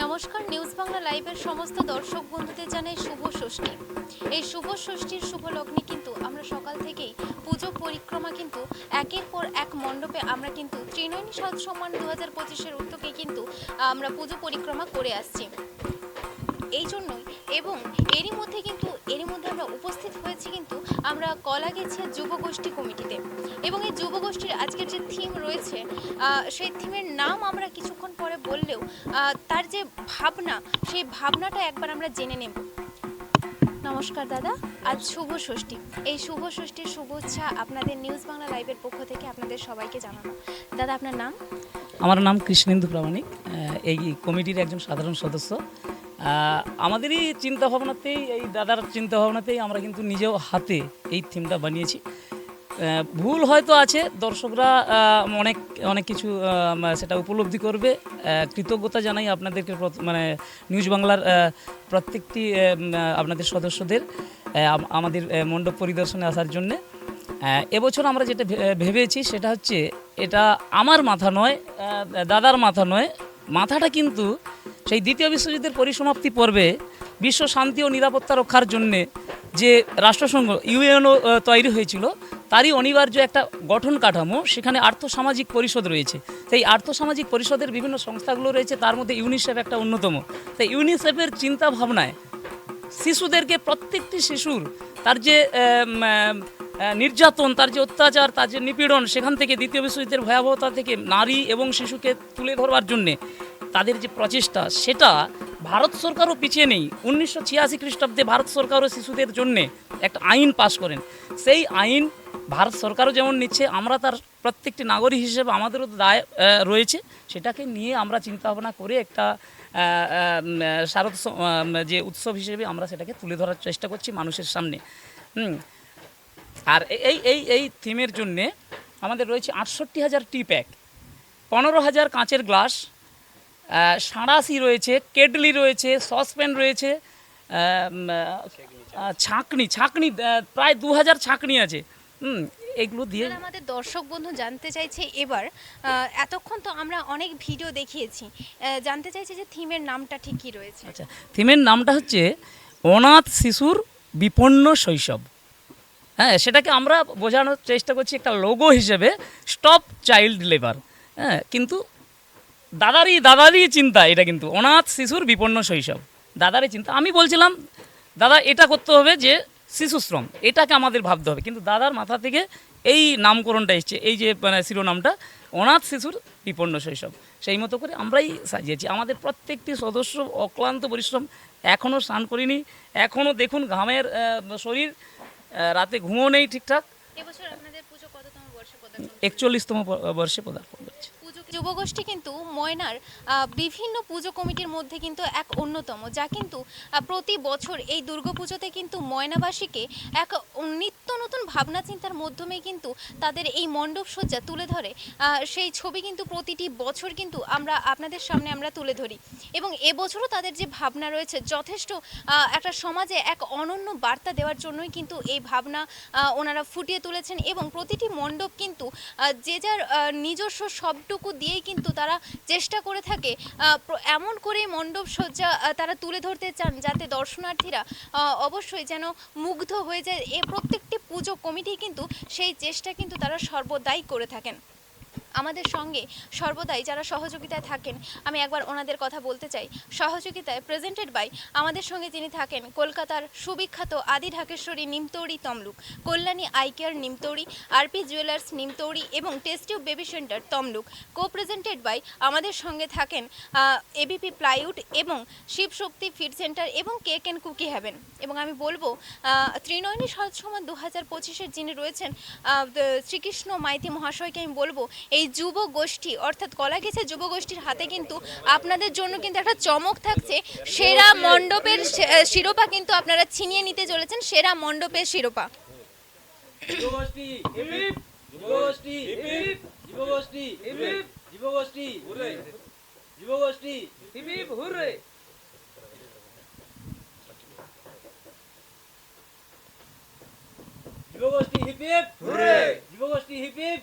নমস্কার, নিউজ বাংলা লাইভের সমস্ত দর্শক বন্ধুদের জানাই শুভ ষষ্ঠী। এই শুভ ষষ্ঠীর শুভ লগ্নে কিন্তু আমরা সকাল থেকেই পুজো পরিক্রমা কিন্তু একের পর এক মণ্ডপে আমরা কিন্তু ত্রিনয়নী সাত সম্মান দু হাজার পঁচিশের উদ্যোগে কিন্তু আমরা পুজো পরিক্রমা করে আসছি। এই জন্যই এবং এরই মধ্যে কিন্তু, এরই মধ্যে আমরা উপস্থিত হয়েছি কিন্তু আমরা কলা গেছি যুবগোষ্ঠী কমিটিতে। এবং এই যুবগোষ্ঠীর আজকের যে থিম রয়েছে সেই থিমের নাম আমরা কিছুক্ষণ পরে বললেও তার যে ভাবনা সেই ভাবনাটা একবার আমরা জেনে নেব। নমস্কার দাদা আজ শুভ ষষ্ঠী। এই শুভ ষষ্ঠীর শুভেচ্ছা আপনাদের নিউজ বাংলা লাইভের পক্ষ থেকে আপনাদের সবাইকে জানানো। দাদা আপনার নাম? আমার নাম কৃষ্ণেন্দু প্রামাণিক এই কমিটির একজন সাধারণ সদস্য। আমাদেরই চিন্তা ভাবনাতেই এই দাদার চিন্তা ভাবনাতেই আমরা কিন্তু নিজেও হাতে এই থিমটা বানিয়েছি। ভুল হয়তো আছে, দর্শকরা অনেক অনেক কিছু সেটা উপলব্ধি করবে। কৃতজ্ঞতা জানাই আপনাদেরকে মানে নিউজ বাংলার প্রত্যেকটি আপনাদের সদস্যদের আমাদের মণ্ডপ পরিদর্শনে আসার জন্যে। এবছর আমরা যেটা ভেবেছি সেটা হচ্ছে, এটা আমার মাথা নয় দাদার মাথা নয়, মাথাটা কিন্তু সেই দ্বিতীয় বিশ্বযুদ্ধের পরিসমাপ্তি পর্বে বিশ্ব শান্তি ও নিরাপত্তা রক্ষার জন্যে যে রাষ্ট্রসংঘ, ইউএনও তৈরি হয়েছিল, তারই অনিবার্য একটা গঠন কাঠামো, সেখানে আর্থসামাজিক পরিষদ রয়েছে। সেই আর্থসামাজিক পরিষদের বিভিন্ন সংস্থাগুলো রয়েছে, তার মধ্যে ইউনিসেফ একটা অন্যতম। তাই ইউনিসেফের চিন্তা ভাবনায় শিশুদেরকে প্রত্যেকটি শিশুর তার যে নির্যাতন, তার যে অত্যাচার, তার যে নিপীড়ন, সেখান থেকে দ্বিতীয় বিশ্বযুদ্ধের ভয়াবহতা থেকে নারী এবং শিশুকে তুলে ধরবার জন্যে তাদের যে প্রচেষ্টা, সেটা ভারত সরকারও পিছিয়ে নেই। উনিশশো ছিয়াশি খ্রিস্টাব্দে ভারত সরকারও শিশুদের জন্যে একটা আইন পাশ করেন। সেই আইন ভারত সরকারও যেমন নিচ্ছে, আমরা তার প্রত্যেকটি নাগরিক হিসেবে আমাদেরও দায় রয়েছে। সেটাকে নিয়ে আমরা চিন্তা ভাবনা করে একটা শারদ যে উৎসব হিসেবে আমরা সেটাকে তুলে ধরার চেষ্টা করছি মানুষের সামনে। আর এই এই এই থিমের জন্যে আমাদের রয়েছে আটষট্টি হাজার টি প্যাক পনেরো হাজার কাঁচের গ্লাস সাঁড়াশি রয়েছে কেটলি রয়েছে সসপ্যান রয়েছে ছাঁকনি ছাঁকনি প্রায় দু হাজার ছাঁকনি আছে। হুম এগুলো দিয়ে আমাদের দর্শক বন্ধু জানতে চাইছে এবার এতক্ষণ তো আমরা অনেক ভিডিও দেখিয়েছি জানতে চাইছে যে থিমের নামটা ঠিক কি রয়েছে। আচ্ছা থিমের নামটা হচ্ছে অনাথ শিশুর বিপন্ন শৈশব। হ্যাঁ সেটাকে আমরা বোঝানোর চেষ্টা করছি একটা লোগো হিসেবে স্টপ চাইল্ড লেবার। হ্যাঁ কিন্তু দাদারই দাদারই চিন্তা এটা কিন্তু। অনাথ শিশুর বিপন্ন শৈশব। দাদারই চিন্তা। আমি বলছিলাম দাদা এটা করতে হবে যে শিশুশ্রম। এটাকে আমাদের ভাবতে হবে। কিন্তু দাদার মাথা থেকে এই নামকরণটা এসছে এই যে মানে শিরোনামটা অনাথ শিশুর বিপন্ন শৈশব। সেই মতো করে আমরাই সাজিয়েছি। আমাদের প্রত্যেকটি সদস্য অক্লান্ত পরিশ্রম এখনও স্নান করিনি। এখনও দেখুন ঘামের শরীর রাতে ঘুমও নেই ঠিকঠাক। একচল্লিশতম বর্ষে পদার্পণ করছে। যুবগোষ্ঠী কিন্তু ময়নার বিভিন্ন পুজো কমিটির মধ্যে কিন্তু এক অন্যতম, যা কিন্তু প্রতি বছর এই দুর্গাপুজোতে কিন্তু ময়নাবাসীকে এক নিত্য নতুন ভাবনা চিন্তার মাধ্যমে কিন্তু তাদের এই মণ্ডপ সজ্জা তুলে ধরে। সেই ছবি কিন্তু প্রতিটি বছর কিন্তু আমরা আপনাদের সামনে আমরা তুলে ধরি। এবং এবছরও তাদের যে ভাবনা রয়েছে যথেষ্ট একটা সমাজে এক অনন্য বার্তা দেওয়ার জন্যই কিন্তু এই ভাবনা ওনারা ফুটিয়ে তুলেছেন। এবং প্রতিটি মণ্ডপ কিন্তু যে যার নিজস্ব সবটুকু দিয়েই কিন্তু তারা চেষ্টা করে থাকে এমন করে মণ্ডপ সজ্জা তারা তুলে ধরতে চান যাতে দর্শনার্থীরা অবশ্যই যেন মুগ্ধ হয়ে যায়। এ প্রত্যেকটি পুজো কমিটি কিন্তু সেই চেষ্টা কিন্তু তারা সর্বদাই করে থাকেন। আমাদের সঙ্গে সর্বদাই যারা সহযোগিতায় থাকেন, আমি একবার ওনাদের কথা বলতে চাই। সহযোগিতায় প্রেজেন্টেড বাই আমাদের সঙ্গে যিনি থাকেন, কলকাতার সুবিখ্যাত Adi Dhakeshwari Nimtouri Tamluk, Kalyani eye care Nimtouri RP jewellers Nimtouri এবং test tube baby centre Tamluk. Co presented by আমাদের সঙ্গে থাকেন এবিপি প্লাইউড এবং শিবশক্তি ফিড সেন্টার এবং কেক অ্যান্ড কুকি হ্যাভেন এবং আমি বলব ত্রিনয়নী সৎ সমান দু হাজার পঁচিশের যিনি রয়েছেন শ্রীকৃষ্ণ মাইতি মহাশয়কে আমি বলব, এই যুব গোষ্ঠী, অর্থাৎ কলা গেছে যুব গোষ্ঠীর হাতে কিন্তু আপনাদের জন্য কিন্তু একটা চমক থাকছে। সেরা মণ্ডপের শিরোপা কিন্তু আপনারা ছিনিয়ে নিতে চলেছেন, সেরা মণ্ডপের শিরোপা। যুবগোষ্ঠী হিপ হিপ যুবগোষ্ঠী হিপ হিপ